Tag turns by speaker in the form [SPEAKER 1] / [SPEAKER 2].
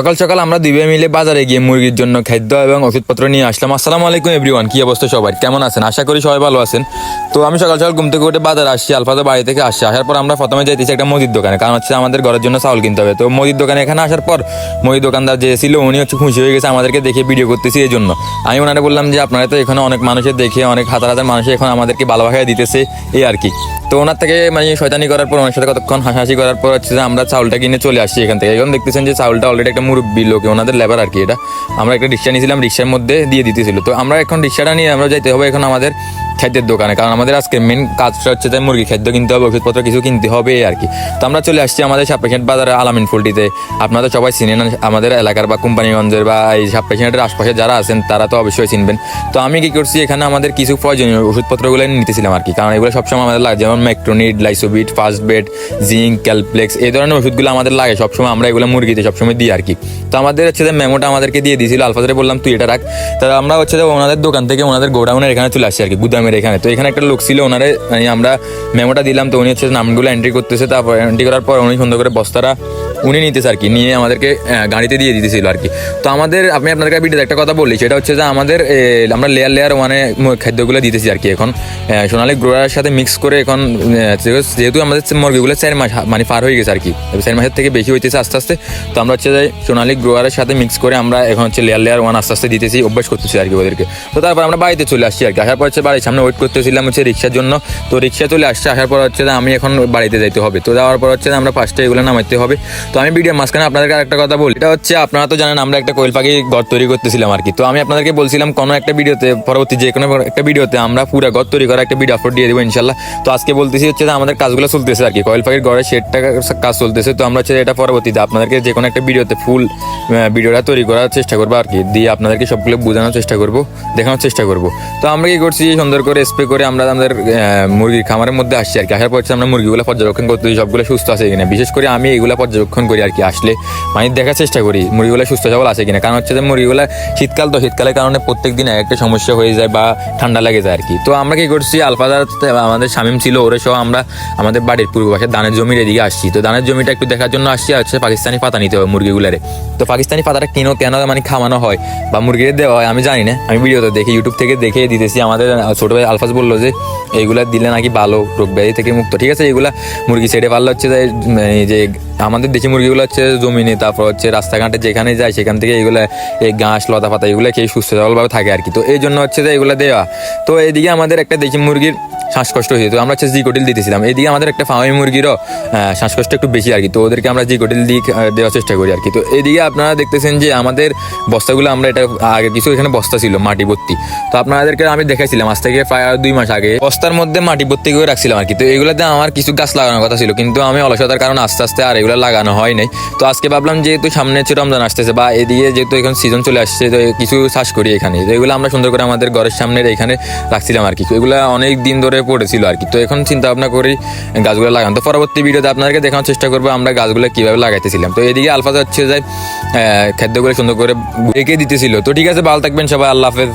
[SPEAKER 1] সকাল সকাল আমরা দুই ভাই মিলে বাজারে গিয়ে মুরগির জন্য খাদ্য এবং ওষুধপত্র নিয়ে আসলাম। আসসালামু আলাইকুম এভরিওয়ান কি অবস্থা সবাই কেমন আছেন? আশা করি সবাই ভালো আছেন। তো আমি সকাল সকাল ঘুম থেকে উঠে বাজার আসছি, আলফাজা বাড়ি থেকে আসছি। আসার পর আমরা প্রথমে যাইতেছি একটা মুদির দোকানে, কারণ হচ্ছে আমাদের ঘরের জন্য চাউল কিনতে হবে। তো মুদির দোকানে এখানে আসার পর মুদির দোকানদার যে ছিল, উনি হচ্ছে খুশি হয়ে গেছে আমাদেরকে দেখে ভিডিও করতেছি এই জন্য আমি ওনারা বললাম যে, আপনারা তো এখানে অনেক মানুষের দেখে, অনেক হাজার হাজার মানুষ এখন আমাদেরকে ভালোবাসায় দিতেছে, এই আর কি। তো ওনার থেকে মানে শয়তানি করার পর, ওনার সাথে কতক্ষণ হাসাহাসি করার পর হচ্ছে যে আমরা চাউলটা কিনে চলে আসছি এখান থেকে। এখন দেখতেছেন যে চাউলটা অলরেডি একটা মুরব্বী লোক, ওনাদের লেবার আর কি এটা। আমরা একটা রিক্সা নিয়েছিলাম, রিক্সার মধ্যে দিয়ে দিতেছিল। তো আমরা এখন রিক্সাটা নিয়ে আমরা যাইতে হবে এখন আমাদের খাদ্যের দোকানে, কারণ আমাদের আজকে মেন কাজটা হচ্ছে যে মুরগি খাদ্য কিনতে হবে, ওষুধপত্র কিছু কিনতে হবে আর কি। তো আমরা চলে আসছি আমাদের সাপ্রেশেন্ট বাজারে আলামিন ফুলটিতে। আপনারা সবাই চিনেন আমাদের এলাকার বা কোম্পানিগঞ্জের বা এই সাপ্রেশেন্টের আশপাশে যারা আছেন, তারা তো অবশ্যই চিনবেন। তো আমি কি করছি, এখানে আমাদের কিছু প্রয়োজনীয় ওষুধপত্রগুলো নিতেছিলাম আর কি, কারণ এগুলো সবসময় আমাদের লাগে। যেমন ম্যাক্রোনিড লাইসোবিট ফাস্ট বেড, জিঙ্ক, ক্যালপ্লেক্স, এই ধরনের ওষুধগুলো আমাদের লাগে। সবসময় আমরা এগুলো মুরগিতে সবসময় দিই আর কি। তো আমাদের হচ্ছে যে মেমোটা আমাদেরকে দিয়ে দিয়েছিল আলফাজারে বললাম, তুই এটা রাখ। তা আমরা হচ্ছে যে ওনাদের দোকান থেকে ওনাদের গোডাউনের এখানে চলে আসছি আর কি গুদামের এখানে। তো এখানে একটা লোক ছিল, ওনারে মানে আমরা মেমোটা দিলাম, তো উনি হচ্ছে নামগুলো এন্ট্রি করতেছে, তারপর এন্ট্রি করার পর উনি সুন্দর করে বস্তাটা উনি নিতেছে আর কি নিয়ে আমাদেরকে গাড়িতে দিয়ে দিতেছিল আর কি তো আমাদের, আমি আপনাদেরকে ভিডিওতে একটা কথা বলি, সেটা হচ্ছে যে আমাদের আমরা লেয়ার লেয়ার ওয়ানে খাদ্যগুলো দিতেছি আর কি এখন সোনালী গ্রোয়ারের সাথে মিক্স করে এখন যেহেতু আমাদের মুরগিগুলো চার মাস মানে পার হয়ে গেছে আর কি চার মাসের থেকে বেশি হইতেছে আস্তে আস্তে, তো আমরা হচ্ছে সোনালী গ্রোয়ারের সাথে মিক্স করে আমরা এখন হচ্ছে লেয়ার লেয়ার ওয়ান আস্তে আস্তে দিতেছি, অভ্যাস করতেছি আর কি ওদেরকে। তো তারপর আমরা বাড়িতে চলে আসছি আর কি আসার পর হচ্ছে বাড়ির সামনে ওয়েট করতেছিলাম হচ্ছে রিক্সার জন্য। তো রিক্সা চলে আসছে, আসার পর হচ্ছে আমি এখন বাড়িতে যাইতে হবে। তো যাওয়ার পর হচ্ছে আমরা ফার্স্টে এগুলো নামাইতে হবে। তো আমি ভিডিওর মাঝখানে আপনাদেরকে আরেকটা কথা বলি। এটা হচ্ছে আপনারা তো জানেন আমরা একটা কোয়েল পাখি ঘর তৈরি করতেছিলাম আর কি। তো আমি আপনাদেরকে বলছিলাম, কোনো একটা ভিডিওতে পরবর্তী যে কোনো একটা ভিডিওতে আমরা পুরো ঘর তৈরি করা একটা ভিডিও আপলোড দিয়ে দেবো ইনশাল্লাহ। তো আজকে বলতেছি হচ্ছে আমাদের কাজগুলো চলতেছে আর কি। কোয়েল পাখির ঘরে শেডটা কাজ চলতেছে। তো আমরা হচ্ছে এটা পরবর্তীতে আপনাদেরকে যে কোনো একটা ভিডিওতে ফুল ভিডিওটা তৈরি করার চেষ্টা করব আর কি। দিয়ে আপনাদেরকে সবগুলো বোঝানোর চেষ্টা করব, দেখানোর চেষ্টা করব। তো আমরা কি করছি, সুন্দর করে স্প্রে করে আমরা আমাদের মুরগির খামারের মধ্যে আসছি আর কি। আসার পর আমরা মুরগিগুলো পর্যবেক্ষণ করতেছি সবগুলো সুস্থ আছে কিনা। বিশেষ করে আমি এগুলো পর্যবেক্ষণ করি আর কি, আসলে। মানে দেখার চেষ্টা করি, মুরগিগুলো সুস্থ সবল আছে কিনা। কারণ হচ্ছে যে মুরগিগুলো শীতকাল তো, শীতকালের কারণে প্রত্যেক দিন এক একটা সমস্যা হয়ে যায় বা ঠান্ডা লেগে যায় আর কি। তো আমরা কি করছি আলফাদার আমাদের শামিম ছিল, ওরে সহ আমরা আমাদের বাড়ির পূর্ব পাশে ধানের জমির এদিকে আসছি। তো ধানের জমিটা একটু দেখার জন্য আসছি, আর হচ্ছে পাকিস্তানি পাতা নিতে হবে মুরগিগুলারে। তো পাকিস্তানি পাতাটা কেন কেন মানে খাওয়ানো হয় বা মুরগির দেওয়া হয় আমি জানি না। আমি ভিডিওতে দেখি, ইউটিউব থেকে দেখে দিতেছি আমাদের ছোট ভাই আলফাজ বলল যে এইগুলা দিলে নাকি ভালো রোগ ব্যাধি থেকে মুক্ত। ঠিক আছে এইগুলা মুরগি ছেড়ে পারলে হচ্ছে যে, আমাদের দেশি মুরগিগুলো হচ্ছে জমিনে তারপর হচ্ছে রাস্তাঘাটে যেখানে যায় সেখান থেকে এগুলো এই ঘাস লতা পাতা এগুলো খেয়ে সুস্থ সবলভাবে থাকে আর কি। তো এই জন্য হচ্ছে যে এগুলো দেওয়া। তো এইদিকে আমাদের একটা দেশি মুরগির শ্বাসকষ্ট হয়েছে। তো আমরা হচ্ছে জি কোটিল দিতেছিলাম। এইদিকে আমাদের একটা ফার্মি মুরগিরও শ্বাসকষ্ট একটু বেশি আর কি। তো ওদেরকে আমরা জি কোটিল দিয়ে দেওয়ার চেষ্টা করি আর কি। তো এইদিকে আপনারা দেখতেছেন যে আমাদের বস্তাগুলো, আমরা এটা আগে কিছু এখানে বস্তা ছিল, মাটি ভর্তি। তো আপনাদেরকে আমি দেখাইছিলাম, আজ থেকে প্রায় দুই মাস আগে। বস্তার মধ্যে মাটি ভর্তি করে রাখছিলাম আর কি। তো এগুলোতে আমার কিছু গাছ লাগানোর কথা ছিল, কিন্তু আমি অলসতার কারণে আস্তে আস্তে আর এগুলো লাগানো হয় নাই। তো আজকে ভাবলাম যেহেতু সামনে হচ্ছে রমজান আসতেছে বা এদিকে যেহেতু এখন সিজন চলে আসছে, তো কিছু চাষ করি এখানে। তো এগুলো আমরা সুন্দর করে আমাদের ঘরের সামনে এখানে রাখছিলাম আর কি। এগুলো অনেক দিন ধরে পড়েছিল আর কি। তো এখন চিন্তা ভাবনা করি গাছগুলো লাগানো। তো পরবর্তী ভিডিওতে আপনাদেরকে দেখানোর চেষ্টা করব আমরা গাছগুলো কীভাবে লাগাইতেছিলাম। তো এদিকে আলফাজ হচ্ছে যে খাদ্যগুলো সুন্দর করে রেখে দিতেছিল। তো ঠিক আছে, ভালো থাকবেন সবাই, আল্লাহ হাফেজ।